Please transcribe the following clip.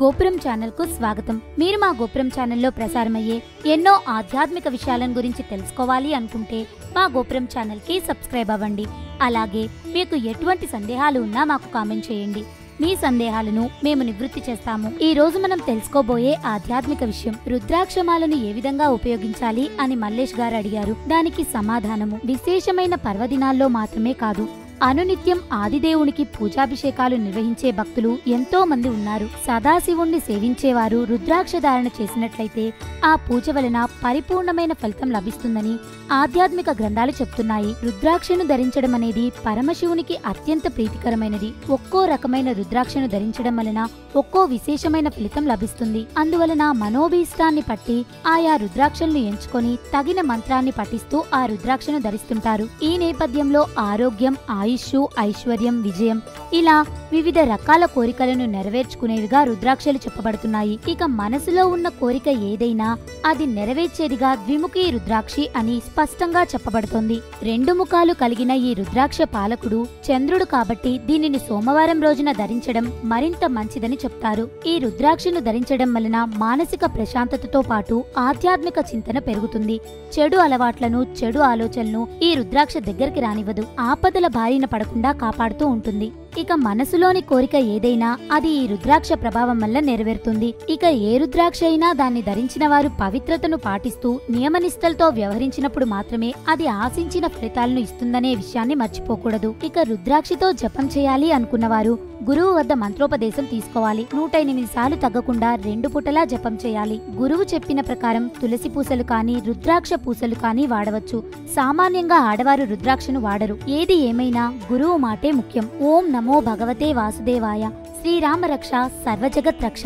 గోపురం ఛానల్కు స్వాగతం. మీరు మా గోపురం ఛానల్లో ప్రసారమయ్యే ఎన్నో ఆధ్యాత్మిక విషయాలను గురించి తెలుసుకోవాలి అనుకుంటే మా గోపురం ఛానల్కి సబ్స్క్రైబ్ అవ్వండి. అలాగే మీకు ఎటువంటి సందేహాలు ఉన్నా మాకు కామెంట్ చేయండి. మీ సందేహాలను మేము నివృత్తి చేస్తాము. ఈ రోజు మనం తెలుసుకోబోయే ఆధ్యాత్మిక విషయం రుద్రాక్షమాలను ఏ విధంగా ఉపయోగించాలి అని మల్లేష్ గారు అడిగారు. దానికి సమాధానము. విశేషమైన పర్వదినాల్లో మాత్రమే కాదు. అనునిత్యం ఆదిదేవునికి పూజాభిషేకాలు నిర్వహించే భక్తులు ఎంతో మంది ఉన్నారు. సదాశివుణ్ణి సేవించేవారు రుద్రాక్ష ధారణ చేసినట్లయితే ఆ పూజ వలన పరిపూర్ణమైన ఫలితం లభిస్తుందని ఆధ్యాత్మిక గ్రంథాలు చెప్తున్నాయి. రుద్రాక్షను ధరించడం అనేది పరమశివునికి అత్యంత ప్రీతికరమైనది. ఒక్కో రకమైన రుద్రాక్షను ధరించడం వలన ఒక్కో విశేషమైన ఫలితం లభిస్తుంది. అందువలన మనోభీష్టాన్ని పట్టి ఆయా రుద్రాక్షలను ఎంచుకొని తగిన మంత్రాన్ని పఠిస్తూ ఆ రుద్రాక్షను ధరిస్తుంటారు. ఈ నేపథ్యంలో ఆరోగ్యం ഐശു ഐശ്വര്യം വിജയം ఇలా వివిధ రకాల కోరికలను నెరవేర్చుకునేవిగా రుద్రాక్షలు చెప్పబడుతున్నాయి. ఇక మనసులో ఉన్న కోరిక ఏదైనా అది నెరవేర్చేదిగా ద్విముఖి రుద్రాక్షి అని స్పష్టంగా చెప్పబడుతోంది. రెండు ముఖాలు కలిగిన ఈ రుద్రాక్ష పాలకుడు చంద్రుడు కాబట్టి దీనిని సోమవారం రోజున ధరించడం మరింత మంచిదని చెప్తారు. ఈ రుద్రాక్షను ధరించడం వలన మానసిక ప్రశాంతతతో పాటు ఆధ్యాత్మిక చింతన పెరుగుతుంది. చెడు అలవాట్లను చెడు ఆలోచనలను ఈ రుద్రాక్ష దగ్గరికి రానివ్వదు. ఆపదల బారిన పడకుండా కాపాడుతూ ఉంటుంది. ఇక మనసులోని కోరిక ఏదైనా అది ఈ రుద్రాక్ష ప్రభావం వల్ల నెరవేరుతుంది. ఇక ఏ రుద్రాక్ష అయినా దాన్ని ధరించిన వారు పవిత్రతను పాటిస్తూ నియమనిష్టలతో వ్యవహరించినప్పుడు మాత్రమే అది ఆశించిన ఫలితాలను ఇస్తుందనే విషయాన్ని మర్చిపోకూడదు. ఇక రుద్రాక్షతో జపం చేయాలి అనుకున్నవారు గురువు వద్ద మంత్రోపదేశం తీసుకోవాలి. నూట ఎనిమిది సార్లు తగ్గకుండా రెండు పుటలా జపం చేయాలి. గురువు చెప్పిన ప్రకారం తులసి పూసలు కానీ రుద్రాక్ష పూసలు కానీ వాడవచ్చు. సామాన్యంగా ఆడవారు రుద్రాక్షను వాడరు. ఏది ఏమైనా గురువు మాటే ముఖ్యం. ఓం నమ నమో భగవతే వాసుదేవాయ. శ్రీరామరక్ష సర్వజగత్ రక్ష